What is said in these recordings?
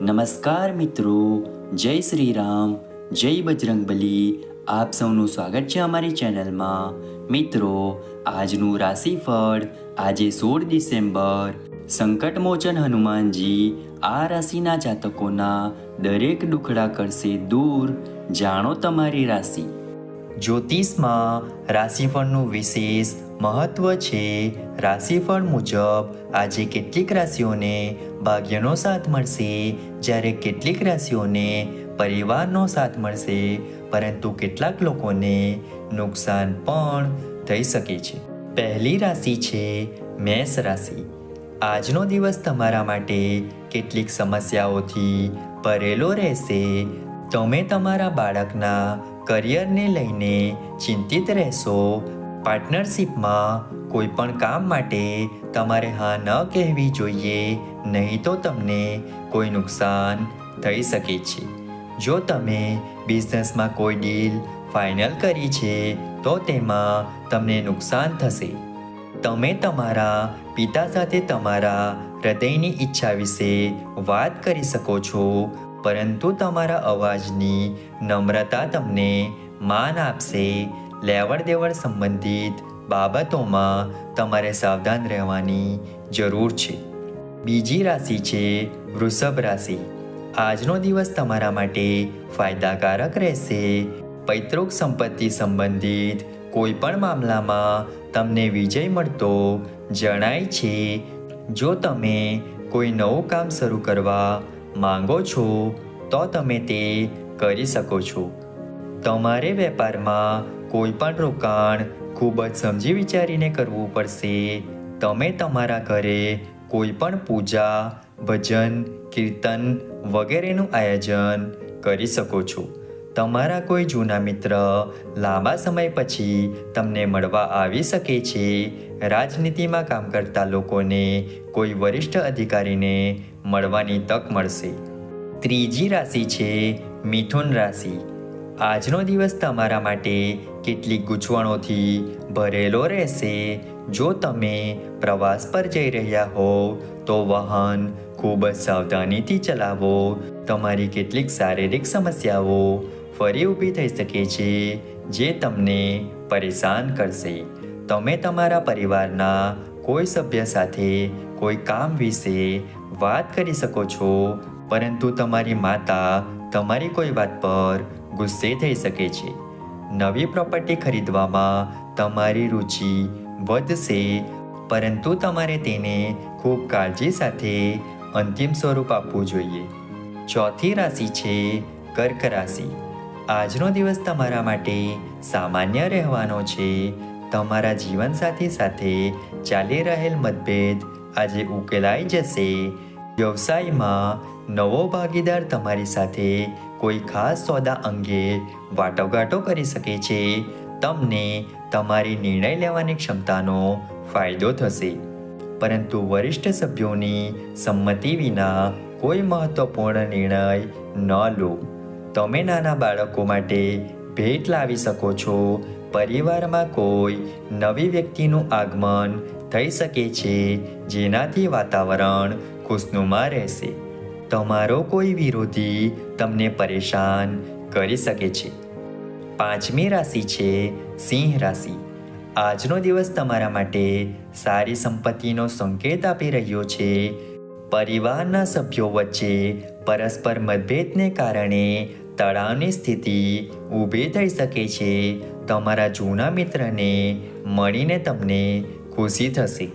નમસ્કાર મિત્રો, જય શ્રી રામ જય બજરંગબલી. આપ સૌનું સ્વાગત છે અમારી ચેનલમાં. મિત્રો, આજનું રાશિફળ આજે સોળ ડિસેમ્બર. સંકટમોચન હનુમાનજી આ રાશિના જાતકોના દરેક દુખડા કરશે દૂર. જાણો તમારી રાશિ. જ્યોતિષમાં રાશિફળનું વિશેષ મહત્વ છે. રાશિફળ મુજબ આજે કેટલીક રાશિઓને ભાગ્યનો સાથ મળશે. જ્યારે કેટલીક રાશિઓને પરિવારનો સાથ મળશે. પરંતુ કેટલાક લોકોને નુકસાન પણ થઈ શકે છે. પહેલી રાશિ છે મેષ રાશિ. આજનો દિવસ તમારા માટે કેટલીક સમસ્યાઓથી ભરેલો રહેશે. તમે તમારા બાળકના કરિયરને લઈને ચિંતિત રહેશો. પાર્ટનરશિપમાં કોઈ પણ કામ માટે તમારે હા ન કહેવી જોઈએ, નહીં તો તમને કોઈ નુકસાન થઈ શકે છે. જો તમે બિઝનેસમાં કોઈ ડીલ ફાઇનલ કરી છે, તો તેમાં તમને નુકસાન થશે. તમે તમારા પિતા સાથે તમારા હૃદયની ઈચ્છા વિશે વાત કરી શકો છો પરંતુ તમારા અવાજની નમ્રતા તમને માન આપશે. લેવડ દેવડ સંબંધિત બાબતોમાં તમારે સાવધાન રહેવાની જરૂર છે. બીજી રાશિ છે વૃષભ રાશિ. આજનો દિવસ તમારા માટે ફાયદાકારક રહેશે. પૈતૃક સંપત્તિ સંબંધિત કોઈ પણ મામલામાં તમને વિજય મળતો જણાય છે. જો તમે કોઈ નવું કામ શરૂ કરવા માંગો છો, તો તમે તે કરી શકો છો. તમારે વેપારમાં કોઈ પણ રોકાણ ખૂબ જ સમજી વિચારીને કરવું પડશે. તમે તમારા ઘરે કોઈ પણ પૂજા, ભજન, કીર્તન વગેરેનું આયોજન કરી શકો છો. તમારા કોઈ જૂના મિત્ર લાંબા સમય પછી તમને મળવા આવી શકે છે? રાજનીતિમાં કામ કરતા લોકોને કોઈ વરિષ્ઠ અધિકારીને મળવાની તક મળશે. ત્રીજી રાશિ છે મિથુન રાશિ. આજનો દિવસ તમારા માટે કેટલીક ગૂંચવણોથી ભરેલો રહેશે. જો તમે પ્રવાસ પર જઈ રહ્યા હો તો વાહન ખૂબ જ સાવધાનીથી ચલાવો. તમારી કેટલીક શારીરિક સમસ્યાઓ ફરી ઊભી થઈ શકે છે જે તમને પરેશાન કરશે. તમે તમારા પરિવારના કોઈ સભ્ય સાથે કોઈ કામ વિશે વાત કરી શકો છો, પરંતુ તમારી માતા તમારી કોઈ વાત પર ગુસ્સે થઈ શકે છે. નવી પ્રોપર્ટી ખરીદવામાં તમારી રુચિ વધશે, પરંતુ તમારે તેને ખૂબ કાળજી સાથે અંતિમ સ્વરૂપ આપવું જોઈએ. ચોથી રાશિ છે કર્ક રાશિ. આજનો દિવસ તમારા માટે સામાન્ય રહેવાનો છે. તમારા જીવનસાથી સાથે ચાલી રહેલ મતભેદ આજે ઉકેલાઈ જશે. વ્યવસાયમાં નવો ભાગીદાર તમારી સાથે કોઈ ખાસ સોદા અંગે વાટોઘાટો કરી શકે છે. તમને તમારી નિર્ણય લેવાની ક્ષમતાનો ફાયદો થશે. પરંતુ વરિષ્ઠ સભ્યોની સંમતિ વિના કોઈ મહત્વપૂર્ણ નિર્ણય ન લો. તમે નાના બાળકો માટે ભેટ લાવી શકો છો. પરિવારમાં કોઈ નવી વ્યક્તિનું આગમન થઈ શકે છે, જેનાથી વાતાવરણ ખુશનુમા રહેશે. તમારો કોઈ વિરોધી તમને પરેશાન કરી શકે છે. પાંચમી રાશિ છે સિંહ રાશિ. આજનો દિવસ તમારા માટે સારી સંપત્તિનો સંકેત આપી રહ્યો છે. પરિવારના સભ્યો વચ્ચે પરસ્પર મતભેદને કારણે તણાવની સ્થિતિ ઊભી થઈ શકે છે. તમારા જૂના મિત્રને મળીને તમને ખુશી થશે.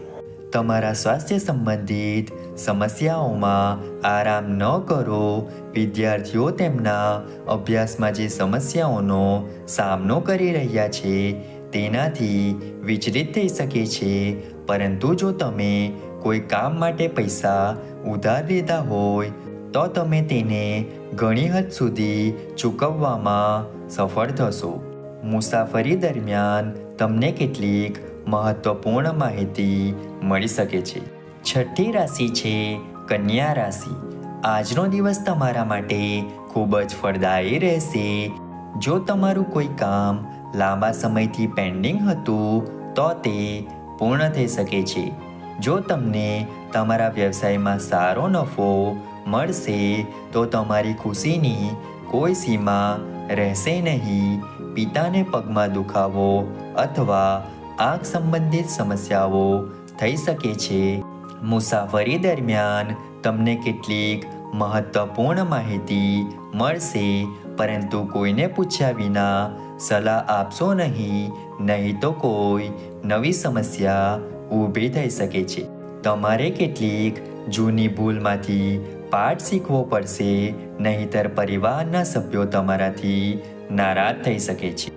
તમારા સ્વાસ્થ્ય સંબંધિત સમસ્યાઓમાં આરામ ન કરો. વિદ્યાર્થીઓ તેમના અભ્યાસમાં જે સમસ્યાઓનો સામનો કરી રહ્યા છે, તેનાથી વિચલિત થઈ શકે છે. પરંતુ જો તમે કોઈ કામ માટે પૈસા ઉધાર લીધા હોય, તો તમે તેને ઘણી હદ સુધી ચૂકવવામાં સફળ થશો. મુસાફરી દરમિયાન તમને કેટલીક મહત્વપૂર્ણ માહિતી મળી શકે છે. છઠ્ઠી રાશિ છે કન્યા રાશિ. આજનો દિવસ તમારા માટે ખૂબ જ ફળદાયી રહેશે. જો તમારું કોઈ કામ લાંબા સમયથી પેન્ડિંગ હતું, તો તે પૂર્ણ થઈ શકે છે. જો તમને તમારા વ્યવસાયમાં સારો નફો મળશે તો તમારી ખુશીની કોઈ સીમા રહેશે નહીં. પિતાને પગમાં દુખાવો અથવા આંખ સંબંધિત સમસ્યાઓ થઈ શકે છે. મુસાફરી દરમિયાન તમને કેટલીક મહત્વપૂર્ણ માહિતી મળશે, પરંતુ કોઈને પૂછ્યા વિના સલાહ આપશો નહીં નહીં તો કોઈ નવી સમસ્યા ઊભી થઈ શકે છે. તમારે કેટલીક જૂની ભૂલમાંથી પાઠ શીખવો પડશે. નહીંતર પરિવારના સભ્યો તમારાથી નારાજ થઈ શકે છે.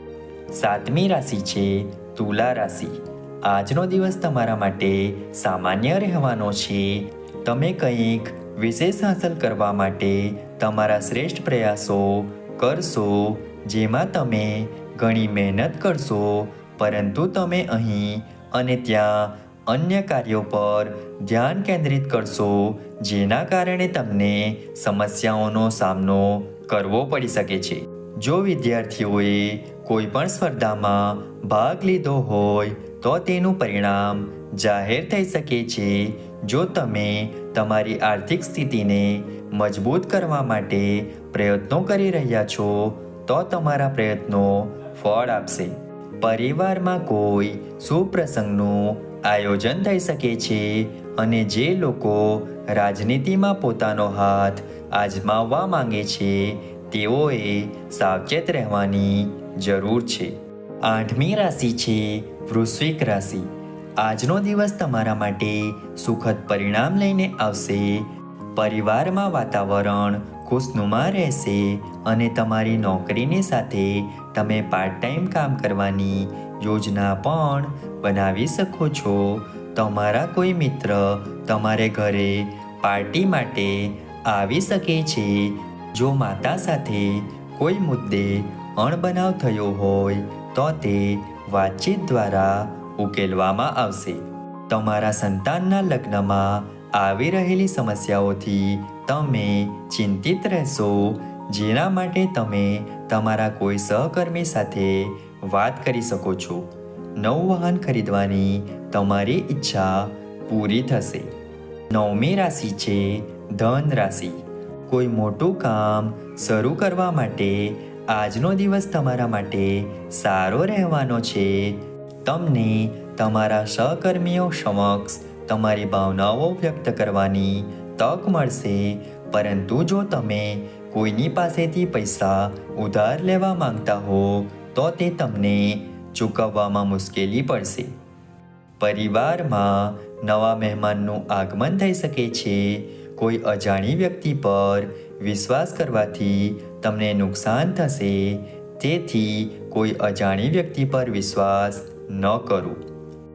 સાતમી રાશિ છે તુલા રાશિ. આજનો દિવસ તમારા માટે સામાન્ય રહેવાનો છે. તમે કંઈક વિશેષ હાંસલ કરવા માટે તમારા શ્રેષ્ઠ પ્રયાસો કરશો, જેમાં તમે ઘણી મહેનત કરશો, પરંતુ તમે અહીં અને ત્યાં અન્ય કાર્યો પર ધ્યાન કેન્દ્રિત કરશો, જેના કારણે તમને સમસ્યાઓનો સામનો કરવો પડી શકે છે. જો વિદ્યાર્થીઓએ કોઈ પણ સ્પર્ધામાં ભાગ લીધો હોય, તો તેનું પરિણામ જાહેર થઈ શકે છે. જો તમે તમારી આર્થિક સ્થિતિને મજબૂત કરવા માટે પ્રયત્નો કરી રહ્યા છો, તો તમારા પ્રયત્નો ફળ આપશે. પરિવારમાં કોઈ શુભ પ્રસંગનું આયોજન થઈ શકે છે અને જે લોકો રાજનીતિમાં પોતાનો હાથ આજમાવવા માંગે છે, તેઓએ સાવચેત રહેવાની જરૂર છે. આઠમી રાશિ છે વૃશ્વિક રાશિ. આજનો દિવસ તમારા માટે સુખદ પરિણામ લઈને આવશે. પરિવારમાં વાતાવરણ ખુશનુમા રહેશે અને તમારી નોકરીની સાથે તમે પાર્ટ ટાઈમ કામ કરવાની યોજના પણ બનાવી શકો છો. તમારા કોઈ મિત્ર તમારે ઘરે પાર્ટી માટે આવી શકે છે. જો માતા સાથે કોઈ મુદ્દે અણબનાવ થયો હોય, તો તે વાતચીત દ્વારા ઉકેલવામાં આવશે. તમારા સંતાનના લગ્નમાં આવી રહેલી સમસ્યાઓથી તમે ચિંતિત રહેશો. જેના માટે તમે તમારા કોઈ સહકર્મી સાથે વાત કરી શકો છો. નવું વાહન ખરીદવાની તમારી ઈચ્છા પૂરી થશે. નવમી રાશિ છે ધન રાશિ. કોઈ મોટું કામ શરૂ કરવા માટે આજનો દિવસ તમારા માટે સારો રહેવાનો છે. તમને તમારા સહકર્મીઓ સમક્ષ તમારી ભાવનાઓ વ્યક્ત કરવાની તક મળશે. પરંતુ જો તમે કોઈની પાસેથી પૈસા ઉધાર લેવા માંગતા હો તો તે તમને ચૂકવવામાં મુશ્કેલી પડશે. પરિવારમાં નવા મહેમાનનું આગમન થઈ શકે છે. કોઈ અજાણી વ્યક્તિ પર વિશ્વાસ કરવાથી તમને નુકસાન થશે. તેથી કોઈ અજાણી વ્યક્તિ પર વિશ્વાસ ન કરો.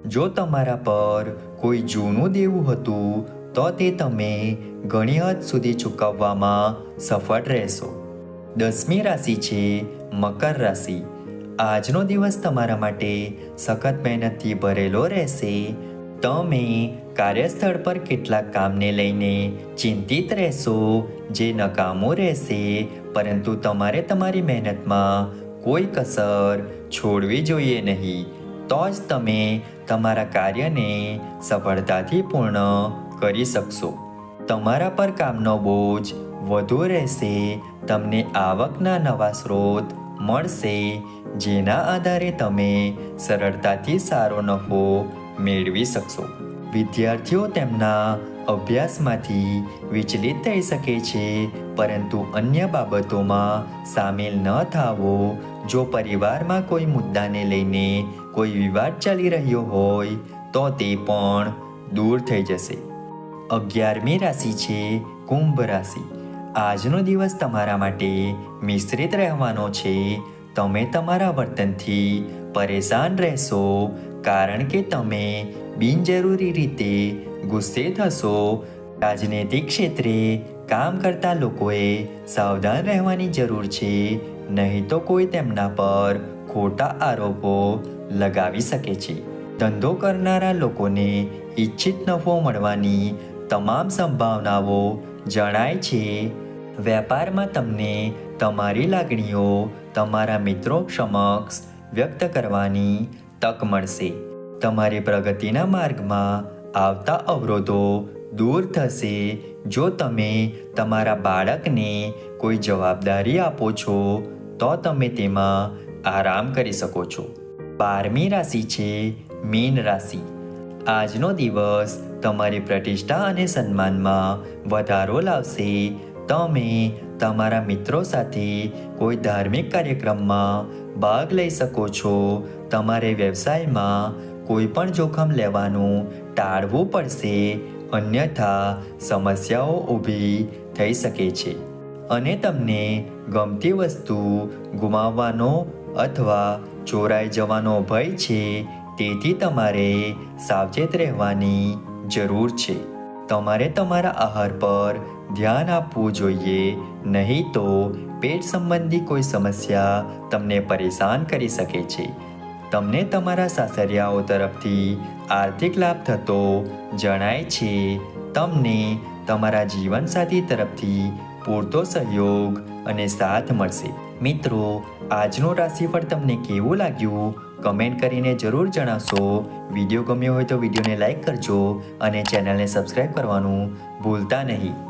જો તમારા પર કોઈ જૂનું દેવું હતું, તો તે તમે ઘણી હદ સુધી ચૂકવવામાં સફળ રહેશો. દસમી રાશિ છે મકર રાશિ. આજનો દિવસ તમારા માટે સખત મહેનતથી ભરેલો રહેશે. તમે કાર્યસ્થળ પર કેટલાક કામને લઈને ચિંતિત રહેશો, જે નકામું રહેશે, પરંતુ તમારે તમારી મહેનતમાં કોઈ કસર છોડવી જોઈએ નહીં. તો જ તમે તમારા કાર્યને સફળતાથી પૂર્ણ કરી શકશો. તમારા પર કામનો બોજ વધુ રહેશે. તમને આવકના નવા સ્ત્રોત મળશે. જેના આધારે તમે સરળતાથી સારો નફો મેળવી શકશો. વિદ્યાર્થીઓ તેમના અભ્યાસમાંથી વિચલિત થઈ શકે છે, પરંતુ અન્ય બાબતોમાં સામેલ ન થાવો. જો પરિવારમાં કોઈ મુદ્દાને લઈને કોઈ વિવાદ ચાલી રહ્યો હોય, તો તે પણ દૂર થઈ જશે. અગિયારમી રાશિ છે, કુંભ રાશિ. આજનો દિવસ તમારા માટે મિશ્રિત રહેવાનો છે. તમે તમારા વર્તનથી પરેશાન રહેશો, કારણ કે તમે બિનજરૂરી રીતે ગુસ્સે થશો. રાજનૈતિક ક્ષેત્રે કામ કરતા લોકોએ સાવધાન રહેવાની જરૂર છે, નહીં તો કોઈ તેમના પર ખોટા આરોપો લગાવી શકે છે. ધંધો કરનારા લોકોને ઈચ્છિત નફો મળવાની તમામ સંભાવનાઓ જણાય છે, વેપારમાં તમને તમારી લાગણીઓ તમારા મિત્રો સમક્ષ વ્યક્ત કરવાની તક મળશે. તમારી પ્રગતિના માર્ગમાં આવતા અવરોધો દૂર થશે. જો તમે તમારા બાળકને કોઈ જવાબદારી આપો છો, તો તમે તેમાં આરામ કરી શકો છો. બારમી રાશિ છે, મીન રાશિ. આજનો દિવસ તમારી પ્રતિષ્ઠા અને સન્માનમાં વધારો લાવશે. તમે તમારા મિત્રો સાથે કોઈ ધાર્મિક કાર્યક્રમમાં ભાગ લઈ શકો છો. તમારે વ્યવસાયમાં કોઈ પણ જોખમ લેવાનું ટાળવું પડશે. અન્યથા સમસ્યાઓ ઊભી થઈ શકે છે. અને તમને ગમતી વસ્તુ ગુમાવવાનો અથવા ચોરાઈ જવાનો ભય છે. તેથી તમારે સાવચેત રહેવાની જરૂર છે. તમારે તમારા આહાર પર ધ્યાન આપવું જોઈએ, નહીં તો પેટ સંબંધી કોઈ સમસ્યા તમને પરેશાન કરી શકે છે. તમને તમારા સાસરિયાઓ તરફથી આર્થિક લાભ થતો જણાય છે. તમને તમારા જીવનસાથી તરફથી પૂરતો સહયોગ અને સાથ મળશે. મિત્રો, આજનું રાશિફળ તમને કેવું લાગ્યું? કમેન્ટ કરીને જરૂર જણાવશો. વીડિયો ગમ્યો હોય તો વિડીયોને લાઈક કરજો અને ચેનલને સબસ્ક્રાઈબ કરવાનું ભૂલતા નહીં.